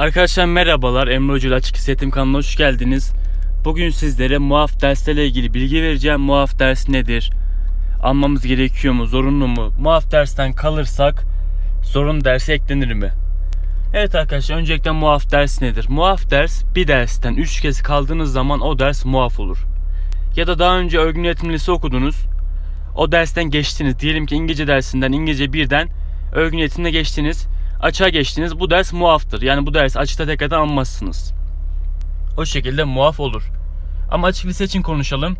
Arkadaşlar merhabalar. Emre Hoca Açık Hissettim kanalına hoş geldiniz. Bugün sizlere muaf derslerle ilgili bilgi vereceğim. Muaf ders nedir? Almamız gerekiyor mu? Zorunlu mu? Muaf dersten kalırsak zorunlu derse eklenir mi? Evet arkadaşlar öncelikle muaf ders nedir? Muaf ders bir dersten 3 kez kaldığınız zaman o ders muaf olur. Ya da daha önce örgün yönetimlisi okudunuz. O dersten geçtiniz. Diyelim ki İngilizce dersinden İngilizce 1'den örgün yönetimine geçtiniz. Açığa geçtiniz. Bu ders muaftır. Yani bu ders açıkta tekrardan almazsınız. O şekilde muaf olur. Ama açık lise için konuşalım.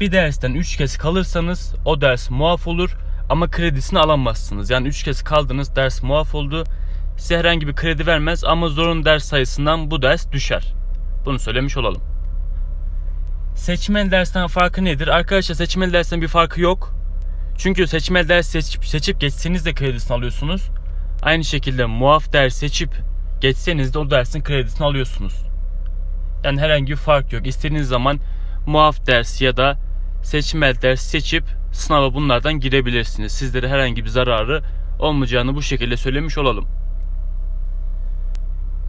Bir dersten 3 kez kalırsanız o ders muaf olur ama kredisini alamazsınız. Yani 3 kez kaldınız ders muaf oldu. Size herhangi bir kredi vermez ama zorunlu ders sayısından bu ders düşer. Bunu söylemiş olalım. Seçmeli dersten farkı nedir? Arkadaşlar seçmeli dersten bir farkı yok. Çünkü seçmeli ders seçip, seçip geçseniz de kredisini alıyorsunuz. Aynı şekilde muaf ders seçip geçseniz de o dersin kredisini alıyorsunuz. Yani herhangi bir fark yok. İstediğiniz zaman muaf ders ya da seçmeli ders seçip sınava bunlardan girebilirsiniz. Sizlere herhangi bir zararı olmayacağını bu şekilde söylemiş olalım.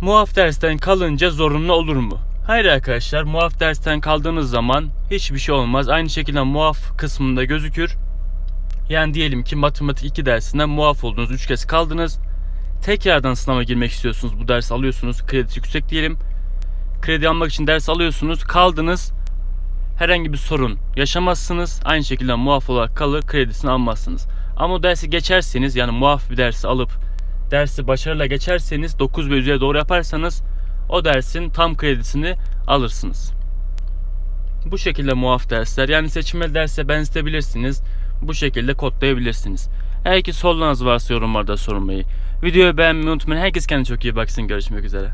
Muaf dersten kalınca zorunlu olur mu? Hayır arkadaşlar muaf dersten kaldığınız zaman hiçbir şey olmaz. Aynı şekilde muaf kısmında gözükür. Yani diyelim ki matematik 2 dersinden muaf oldunuz 3 kez kaldınız. Tekrardan sınava girmek istiyorsunuz. Bu dersi alıyorsunuz. Kredisi yüksek diyelim. Kredi almak için ders alıyorsunuz. Kaldınız. Herhangi bir sorun yaşamazsınız. Aynı şekilde muaf olarak kalır. Kredisini almazsınız. Ama o dersi geçerseniz yani muaf bir dersi alıp dersi başarıyla geçerseniz 9 ve üzeri doğru yaparsanız o dersin tam kredisini alırsınız. Bu şekilde muaf dersler yani seçmeli derse benzetebilirsiniz. Bu şekilde kodlayabilirsiniz. Eğer ki sorularınız varsa yorumlarda sormayı. Videoyu beğenmeyi unutmayın. Herkes kendine çok iyi baksın. Görüşmek üzere.